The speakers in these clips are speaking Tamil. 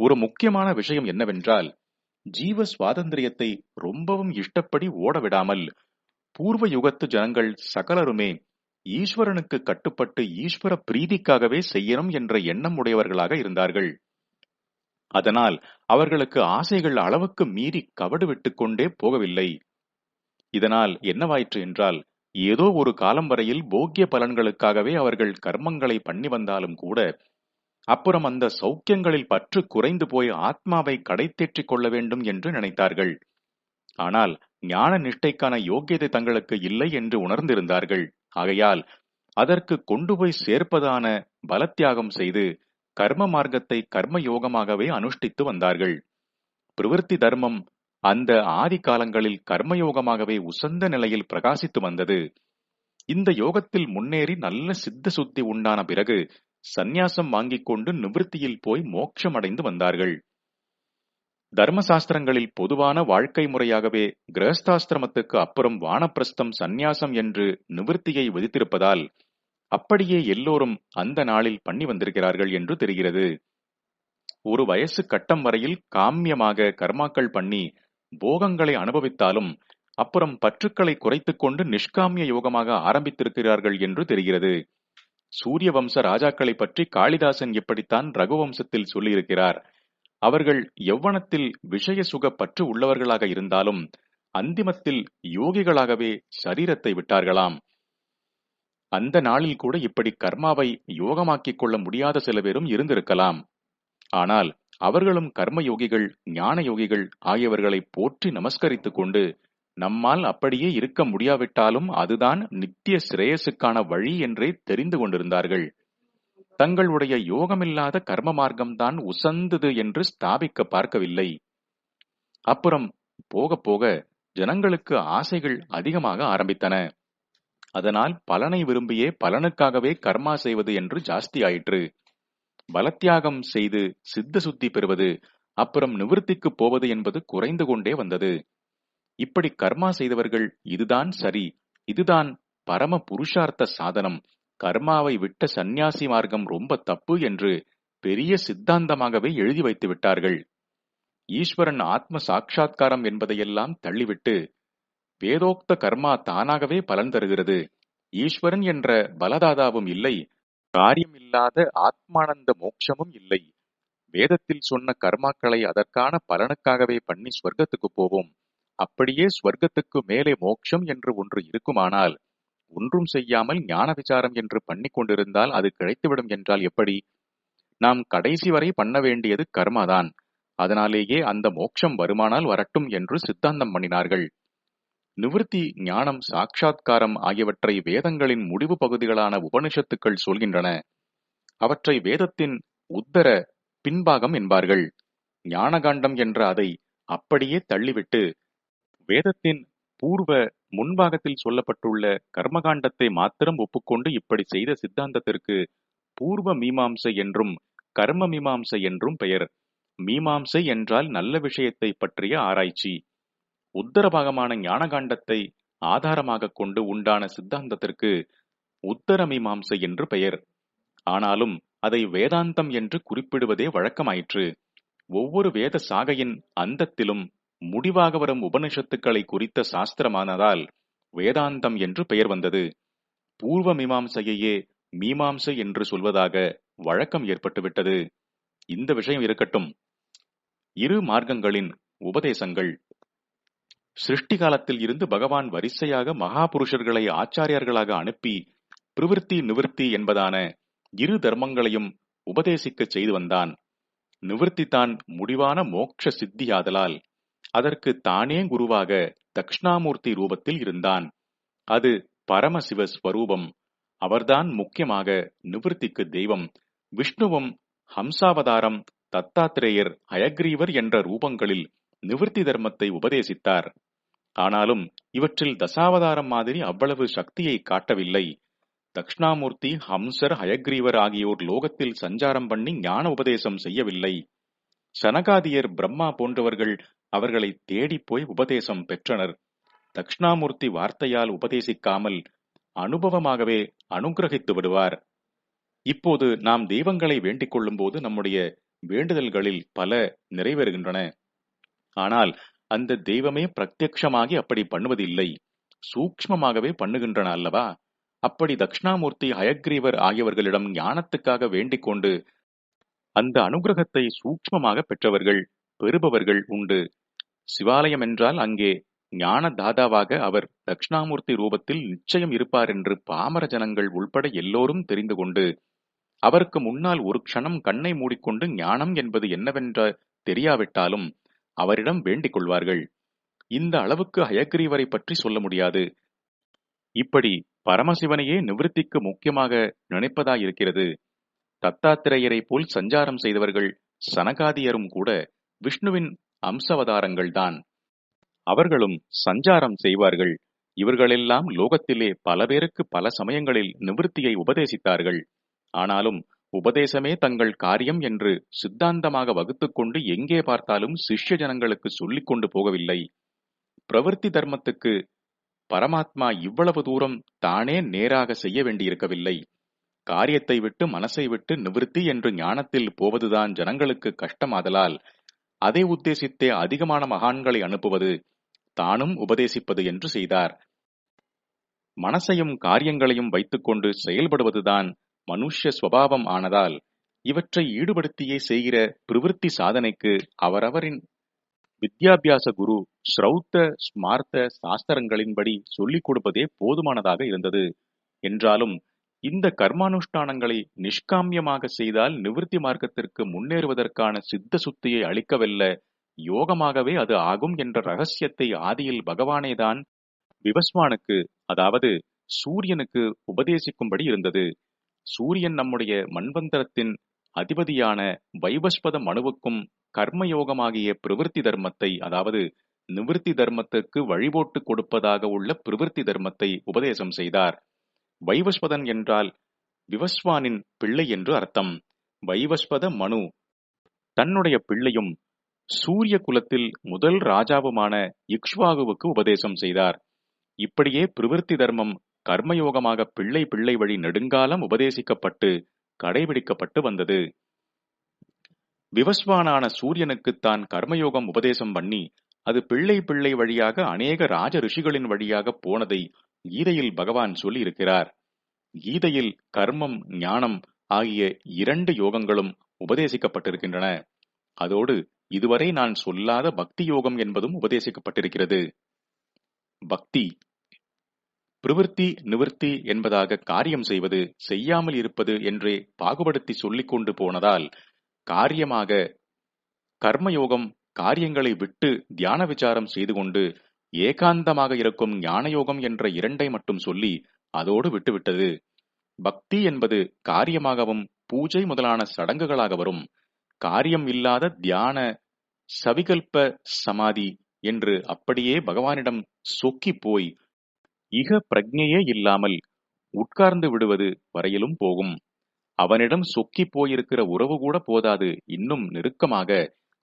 ஒரு முக்கியமான விஷயம் என்னவென்றால் ஜீவ சுவாதந்திரியத்தை ரொம்பவும் இஷ்டப்படி ஓட விடாமல் பூர்வ யுகத்து ஜனங்கள் சகலருமே ஈஸ்வரனுக்கு கட்டுப்பட்டு ஈஸ்வர பிரீதிக்காகவே செய்யணும் என்ற எண்ணம் உடையவர்களாக இருந்தார்கள். அதனால் அவர்களுக்கு ஆசைகள் அளவுக்கு மீறி கவடு விட்டு கொண்டே போகவில்லை. இதனால் என்னவாயிற்று என்றால் ஏதோ ஒரு காலம் வரையில் போக்கிய பலன்களுக்காகவே அவர்கள் கர்மங்களை பண்ணி வந்தாலும் கூட அப்புறம் அந்த சௌக்கியங்களில் பற்று குறைந்து போய் ஆத்மாவை கடை தேற்றிக் கொள்ள வேண்டும் என்று நினைத்தார்கள். ஆனால் ஞான நிஷ்டைக்கான யோக்கியதை தங்களுக்கு இல்லை என்று உணர்ந்திருந்தார்கள். ஆகையால் அதற்கு கொண்டு போய் சேர்ப்பதான பலத்தியாகம் செய்து கர்ம மார்க்கத்தை கர்ம யோகமாகவே அனுஷ்டித்து வந்தார்கள். பிரவிற்த்தி தர்மம் அந்த ஆதி காலங்களில் கர்மயோகமாகவே உசந்த நிலையில் பிரகாசித்து வந்தது. இந்த யோகத்தில் முன்னேறி நல்ல சித்த சுத்தி உண்டான பிறகு சந்நியாசம் வாங்கிக் கொண்டு நிவிருத்தியில் போய் மோட்சம் அடைந்து வந்தார்கள். தர்மசாஸ்திரங்களில் பொதுவான வாழ்க்கை முறையாகவே கிரகஸ்தாசிரமத்துக்கு அப்புறம் வானப்பிரஸ்தம் சந்நியாசம் என்று நிவிருத்தியை விதித்திருப்பதால் அப்படியே எல்லோரும் அந்த நாளில் பண்ணி வந்திருக்கிறார்கள் என்று தெரிகிறது. ஒரு வயசு கட்டம் வரையில் காமியமாக கர்மாக்கள் பண்ணி போகங்களை அனுபவித்தாலும் அப்புறம் பற்றுக்களை குறைத்துக் கொண்டு நிஷ்காமிய யோகமாக ஆரம்பித்திருக்கிறார்கள் என்று தெரிகிறது. சூரிய வம்ச ராஜாக்களை பற்றி காளிதாசன் எப்படித்தான் ரகுவம்சத்தில் சொல்லியிருக்கிறார்? அவர்கள் எவ்வனத்தில் விஷய சுக பற்று உள்ளவர்களாக இருந்தாலும் அந்திமத்தில் யோகிகளாகவே சரீரத்தை விட்டார்களாம். அந்த நாளில் கூட இப்படி கர்மாவை யோகமாக்கிக் கொள்ள முடியாத சில பேரும் இருந்திருக்கலாம். ஆனால் அவர்களும் கர்மயோகிகள் ஞான யோகிகள் ஆகியவர்களை போற்றி நமஸ்கரித்துக் கொண்டு நம்மால் அப்படியே இருக்க முடியாவிட்டாலும் அதுதான் நித்திய சிரேயசுக்கான வழி என்றே தெரிந்து கொண்டிருந்தார்கள். தங்களுடைய யோகமில்லாத கர்ம மார்க்கம்தான் உசந்தது என்று ஸ்தாபிக்க பார்க்கவில்லை. அப்புறம் போக போக ஜனங்களுக்கு ஆசைகள் அதிகமாக ஆரம்பித்தன. அதனால் பலனை விரும்பியே பலனுக்காகவே கர்மா செய்வது என்று ஜாஸ்தி ஆயிற்று. பலத்தியாகம் செய்து சித்த சுத்தி பெறுவது அப்புறம் நிவர்த்திக்கு போவது என்பது குறைந்து கொண்டே வந்தது. இப்படி கர்மா செய்தவர்கள் இதுதான் சரி இதுதான் பரம புருஷார்த்த சாதனம். கர்மாவை விட்ட சந்நியாசி மார்க்கம் ரொம்ப தப்பு என்று பெரிய சித்தாந்தமாகவே எழுதி வைத்து விட்டார்கள். ஈஸ்வரன் ஆத்ம சாட்சா்காரம் என்பதையெல்லாம் தள்ளிவிட்டு வேதோக்த கர்மா தானாகவே பலன் தருகிறது. ஈஸ்வரன் என்ற பலதாதாவும் இல்லை காரியமில்லாத ஆத்மானந்த மோட்சமும் இல்லை. வேதத்தில் சொன்ன கர்மாக்களை அதற்கான பலனுக்காகவே பண்ணி ஸ்வர்க்கத்துக்கு போவோம். அப்படியே ஸ்வர்க்கத்துக்கு மேலே மோட்சம் என்று ஒன்று இருக்குமானால் ஒன்றும் செய்யாமல் ஞான விசாரம் என்று பண்ணிக் கொண்டிருந்தால் அது கிடைத்துவிடும் என்றால் எப்படி? நாம் கடைசி வரை பண்ண வேண்டியது கர்மாதான். அதனாலேயே அந்த மோட்சம் வருமானால் வரட்டும் என்று சித்தாந்தம் பண்ணினார்கள். நிவிருத்தி ஞானம் சாட்சா்காரம் ஆகியவற்றை வேதங்களின் முடிவு பகுதிகளான உபனிஷத்துக்கள் சொல்கின்றன. அவற்றை வேதத்தின் உத்தர பின்பாகம் என்பார்கள். ஞானகாண்டம் என்ற அதை அப்படியே தள்ளிவிட்டு வேதத்தின் பூர்வ முன்பாகத்தில் சொல்லப்பட்டுள்ள கர்மகாண்டத்தை மாத்திரம் ஒப்புக்கொண்டு இப்படி செய்த சித்தாந்தத்திற்கு பூர்வ மீமாம்சை என்றும் கர்ம மீமாம்சை என்றும் பெயர். மீமாம்சை என்றால் நல்ல விஷயத்தை பற்றிய ஆராய்ச்சி. உத்தரபாகமான ஞானகாண்டத்தை ஆதாரமாக கொண்டு உண்டான சித்தாந்தத்திற்கு உத்தர மீமாம்சை என்று பெயர். ஆனாலும் அதை வேதாந்தம் என்று குறிப்பிடுவதே வழக்கமாயிற்று. ஒவ்வொரு வேத சாகையின் அந்தத்திலும் முடிவாக வரும் உபனிஷத்துக்களை குறித்த சாஸ்திரமானதால் வேதாந்தம் என்று பெயர் வந்தது. பூர்வ மீமாம்சையையே மீமாம்சை என்று சொல்வதாக வழக்கம் ஏற்பட்டுவிட்டது. இந்த விஷயம் இருக்கட்டும். இரு மார்க்கங்களின் உபதேசங்கள். சிருஷ்டி காலத்தில் இருந்து பகவான் வரிசையாக மகாபுருஷர்களை ஆச்சாரியர்களாக அனுப்பி பிரவிற்த்தி நிவிற்த்தி என்பதான இரு தர்மங்களையும் உபதேசிக்க செய்து வந்தான். நிவிற்த்தி தான் முடிவான மோட்ச சித்தியாதலால் அதற்கு தானே குருவாக தக்ஷணாமூர்த்தி ரூபத்தில் இருந்தான். அது பரமசிவ ஸ்வரூபம். அவர்தான் முக்கியமாக நிவிற்த்திக்கு தெய்வம். விஷ்ணுவும் ஹம்சாவதாரம் தத்தாத்திரேயர் அயக்ரீவர் என்ற ரூபங்களில் நிவர்த்தி தர்மத்தை உபதேசித்தார். ஆனாலும் இவற்றில் தசாவதாரம் மாதிரி அவ்வளவு சக்தியை காட்டவில்லை. தக்ஷணாமூர்த்தி ஹம்சர் ஹயக்ரீவர் ஆகியோர் லோகத்தில் சஞ்சாரம் பண்ணி ஞான உபதேசம் செய்யவில்லை. சனகாதியர் பிரம்மா போன்றவர்கள் அவர்களை தேடிப் போய் உபதேசம் பெற்றனர். தக்ஷணாமூர்த்தி வார்த்தையால் உபதேசிக்காமல் அனுபவமாகவே அனுகிரகித்து விடுவார். இப்போது நாம் தெய்வங்களை வேண்டிக் கொள்ளும்போது நம்முடைய வேண்டுதல்களில் பல நிறைவேறுகின்றன. ஆனால் அந்த தெய்வமே பிரத்யக்ஷமாகி அப்படி பண்ணுவதில்லை. சூக்ஷ்மமாகவே பண்ணுகின்றன அல்லவா? அப்படி தக்ஷணாமூர்த்தி ஹயக்ரீவர் ஆகியவர்களிடம் ஞானத்துக்காக வேண்டிக் கொண்டு அந்த அனுகிரகத்தை சூக்மமாக பெற்றவர்கள் பெறுபவர்கள் உண்டு. சிவாலயம் என்றால் அங்கே ஞான தாதாவாக அவர் தட்சிணாமூர்த்தி ரூபத்தில் நிச்சயம் இருப்பார் என்று பாமர ஜனங்கள் உள்பட எல்லோரும் தெரிந்து கொண்டு அவருக்கு முன்னால் ஒரு க்ஷணம் கண்ணை மூடிக்கொண்டு ஞானம் என்பது என்னவென்ற தெரியாவிட்டாலும் அவரிடம் வேண்டிக் கொள்வார்கள். இந்த அளவுக்கு ஹயக்ரீவரை பற்றி சொல்ல முடியாது. இப்படி பரமசிவனையே நிவிருத்திக்கு முக்கியமாக நினைப்பதாயிருக்கிறது. தத்தாத்திரேயரை போல் சஞ்சாரம் செய்தவர்கள் சனகாதியரும் கூட விஷ்ணுவின் அம்சவதாரங்கள்தான். அவர்களும் சஞ்சாரம் செய்வார்கள். இவர்களெல்லாம் லோகத்திலே பல பேருக்கு பல சமயங்களில் நிவிருத்தியை உபதேசித்தார்கள். ஆனாலும் உபதேசமே தங்கள் காரியம் என்று சித்தாந்தமாக வகுத்துக்கொண்டு எங்கே பார்த்தாலும் சிஷ்ய ஜனங்களுக்கு சொல்லிக் கொண்டு போகவில்லை. பிரவர்த்தி தர்மத்துக்கு பரமாத்மா இவ்வளவு தூரம் தானே நேராக செய்ய வேண்டியிருக்கவில்லை. காரியத்தை விட்டு மனசை விட்டு நிவிருத்தி என்று ஞானத்தில் போவதுதான் ஜனங்களுக்கு கஷ்டமாதலால் அதை உத்தேசித்தே அதிகமான மகான்களை அனுப்புவது தானும் உபதேசிப்பது என்று செய்தார். மனசையும் காரியங்களையும் வைத்துக்கொண்டு செயல்படுவதுதான் மனுஷ்ய சுவாவம் ஆனதால் இவற்றை ஈடுபடுத்தியே செய்கிற பிரவிற்த்தி சாதனைக்கு அவரவரின் வித்யாபியாச குரு ஸ்ரௌத்த ஸ்மார்த்த சாஸ்திரங்களின்படி சொல்லிக் கொடுப்பதே போதுமானதாக இருந்தது. என்றாலும் இந்த கர்மானுஷ்டானங்களை நிஷ்காமியமாக செய்தால் நிவிருத்தி மார்க்கத்திற்கு முன்னேறுவதற்கான சித்த சுத்தியை அளிக்கவல்ல. யோகமாகவே அது ஆகும் என்ற ரகசியத்தை ஆதியில் பகவானேதான் விவஸ்வானுக்கு அதாவது சூரியனுக்கு உபதேசிக்கும்படி இருந்தது. சூரியன் நம்முடைய மண்வந்தரத்தின் அதிபதியான வைவஸ்பத மனுவுக்கும் கர்மயோகமாகிய பிரவிற்த்தி தர்மத்தை அதாவது நிவிருத்தி தர்மத்துக்கு வழிபோட்டு கொடுப்பதாக உள்ள பிரவிற்த்தி தர்மத்தை உபதேசம் செய்தார். வைவஸ்வதன் என்றால் விவஸ்வானின் பிள்ளை என்று அர்த்தம். வைவஸ்வத மனு. தன்னுடைய பிள்ளையும் சூரிய குலத்தில் முதல் ராஜாவுமான இக்ஷ்வாகுவுக்கு உபதேசம் செய்தார். இப்படியே பிரவிற்த்தி தர்மம் கர்மயோகமாக பிள்ளை பிள்ளை வழி நெடுங்காலம் உபதேசிக்கப்பட்டு கடைபிடிக்கப்பட்டு வந்தது. விவஸ்வானான சூரியனுக்கு தான் கர்மயோகம் உபதேசம் பண்ணி அது பிள்ளை பிள்ளை வழியாக அநேக ராஜ ரிஷிகளின் வழியாக போனதை கீதையில் பகவான் சொல்லி இருக்கிறார் கீதையில் கர்மம் ஞானம் ஆகிய இரண்டு யோகங்களும் உபதேசிக்கப்பட்டிருக்கின்றன. அதோடு இதுவரை நான் சொல்லாத பக்தி யோகம் என்பதும் உபதேசிக்கப்பட்டிருக்கிறது. பக்தி பிரவிற்த்தி நிவர்த்தி என்பதாக காரியம் செய்வது செய்யாமல் இருப்பது என்றே பாகுபடுத்தி சொல்லிக் கொண்டு போனதால் காரியமாக கர்மயோகம் காரியங்களை விட்டு தியான விசாரம் செய்து கொண்டு ஏகாந்தமாக இருக்கும் ஞானயோகம் என்ற இரண்டை மட்டும் சொல்லி அதோடு விட்டுவிட்டது. பக்தி என்பது காரியமாகவும் பூஜை முதலான சடங்குகளாக வரும். காரியம் இல்லாத தியான சவிகல்ப சமாதி என்று அப்படியே பகவானிடம் சொக்கி போய் இக பிரஜையே இல்லாமல் உட்கார்ந்து விடுவது வரையிலும் போகும். அவனிடம் சொக்கி போயிருக்கிற உறவு கூட போதாது. இன்னும் நெருக்கமாக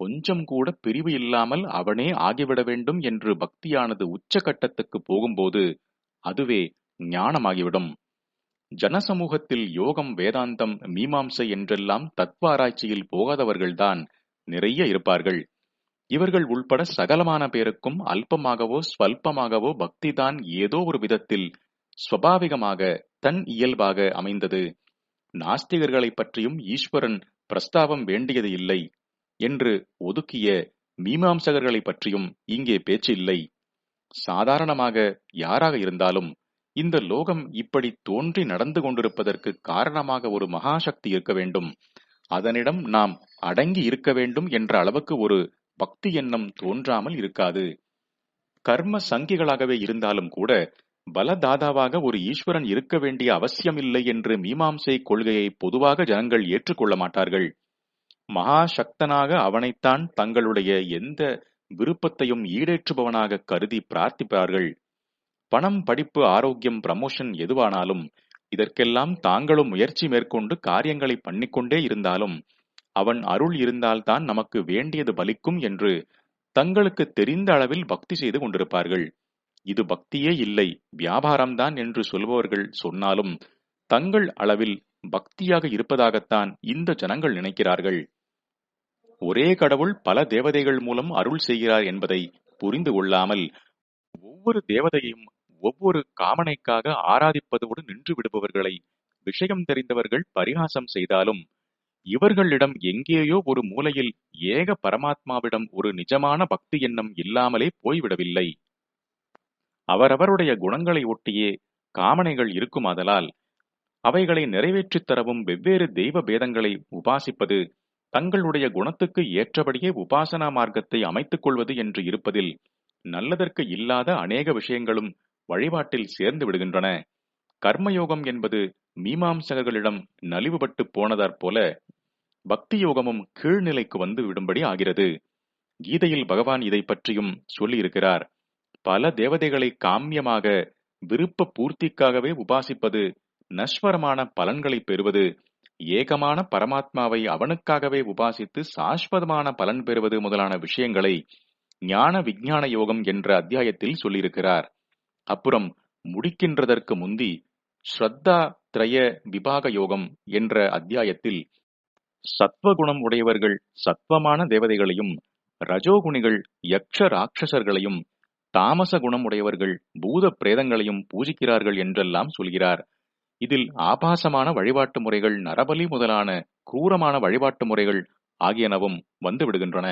கொஞ்சம் கூட பிரிவு இல்லாமல் அவனே ஆகிவிட வேண்டும் என்று பக்தியானது உச்சகட்டத்துக்கு போகும்போது அதுவே ஞானமாகிவிடும். ஜனசமூகத்தில் யோகம் வேதாந்தம் மீமாம்சை என்றெல்லாம் தத்துவ ஆராய்ச்சியில் போகாதவர்கள்தான் நிறைய இருப்பார்கள். இவர்கள் உள்பட சகலமான பேருக்கும் அல்பமாகவோ ஸ்வல்பமாகவோ பக்திதான் ஏதோ ஒரு விதத்தில் ஸ்வபாவிகமாக தன் இயல்பாக அமைந்தது. நாஸ்திகர்களை பற்றியும் ஈஸ்வரன் பிரஸ்தாவம் வேண்டியது இல்லை. என்று ஒதுக்கிய மீமாம்சகர்களை பற்றியும் இங்கே பேச்சு இல்லை. சாதாரணமாக யாராக இருந்தாலும் இந்த லோகம் இப்படி தோன்றி நடந்து கொண்டிருப்பதற்கு காரணமாக ஒரு மகாசக்தி இருக்க வேண்டும். அதனிடம் நாம் அடங்கி இருக்க வேண்டும் என்ற அளவுக்கு ஒரு பக்தி எண்ணம் தோன்றாமல் இருக்காது. கர்ம சங்கிகளாகவே இருந்தாலும் கூட பலதாதாவாக ஒரு ஈஸ்வரன் இருக்க வேண்டிய அவசியமில்லை என்று மீமாம்சை கொள்கையை பொதுவாக ஜனங்கள் ஏற்றுக்கொள்ள மாட்டார்கள். மகா சக்தனாக அவனைத்தான் தங்களுடைய எந்த விருப்பத்தையும் ஈடேற்றுபவனாக கருதி பிரார்த்திப்பார்கள். பணம் படிப்பு ஆரோக்கியம் ப்ரமோஷன் எதுவானாலும் இதற்கெல்லாம் தாங்களும் முயற்சி மேற்கொண்டு காரியங்களை பண்ணிக்கொண்டே இருந்தாலும் அவன் அருள் இருந்தால்தான் நமக்கு வேண்டியது பலிக்கும் என்று தங்களுக்கு தெரிந்த அளவில் பக்தி செய்து கொண்டிருப்பார்கள். இது பக்தியே இல்லை வியாபாரம்தான் என்று சொல்பவர்கள் சொன்னாலும் தங்கள் அளவில் பக்தியாக இருப்பதாகத்தான் இந்த ஜனங்கள் நினைக்கிறார்கள். ஒரே கடவுள் பல தேவதைகள் மூலம் அருள் செய்கிறார் என்பதை புரிந்து கொள்ளாமல் ஒவ்வொரு தேவதையும் ஒவ்வொரு காமனைக்காக ஆராதிப்பதோடு நின்று விடுபவர்களை விஷயம் தெரிந்தவர்கள் பரிகாசம் செய்தாலும் இவர்களிடம் எங்கேயோ ஒரு மூலையில் ஏக பரமாத்மாவிடம் ஒரு நிஜமான பக்தி எண்ணம் இல்லாமலே போய்விடவில்லை. அவரவருடைய குணங்களை ஒட்டியே காமனைகள் இருக்குமாதலால் அவைகளை நிறைவேற்றித் தரவும் வெவ்வேறு தெய்வ பேதங்களை உபாசிப்பது தங்களுடைய குணத்துக்கு ஏற்றபடியே உபாசனா மார்க்கத்தை அமைத்துக் கொள்வது என்று இருப்பதில் நல்லதற்கு இல்லாத அநேக விஷயங்களும் வழிபாட்டில் சேர்ந்து விடுகின்றன. கர்மயோகம் என்பது மீமாம்சகர்களிடம் நலிவுபட்டு போனதாற் போல பக்தி யோகமும் கீழ்நிலைக்கு வந்து விடும்படி ஆகிறது. கீதையில் பகவான் இதை பற்றியும் சொல்லியிருக்கிறார். பல தேவதைகளை காமியமாக விருப்ப பூர்த்திக்காகவே உபாசிப்பது நஸ்வரமான பலன்களை பெறுவது ஏகமான பரமாத்மாவை அவனுக்காகவே உபாசித்து சாஸ்வதமான பலன் பெறுவது முதலான விஷயங்களை ஞான விஞ்ஞான யோகம் என்ற அத்தியாயத்தில் சொல்லியிருக்கிறார். அப்புறம் முடிக்கின்றதற்கு முந்தி ஸ்ரத்தா திரய விபாக யோகம் என்ற அத்தியாயத்தில் சத்வகுணம் உடையவர்கள் சத்வமான தேவதைகளையும் ரஜோகுணிகள் யக்ஷ ராட்சசர்களையும் தாமச குணம் உடையவர்கள் பூத பிரேதங்களையும் பூஜிக்கிறார்கள் என்றெல்லாம் சொல்கிறார். இதில் ஆபாசமான வழிபாட்டு முறைகள் நரபலி முதலான குரூரமான வழிபாட்டு முறைகள் ஆகியனவும் வந்து விடுகின்றன.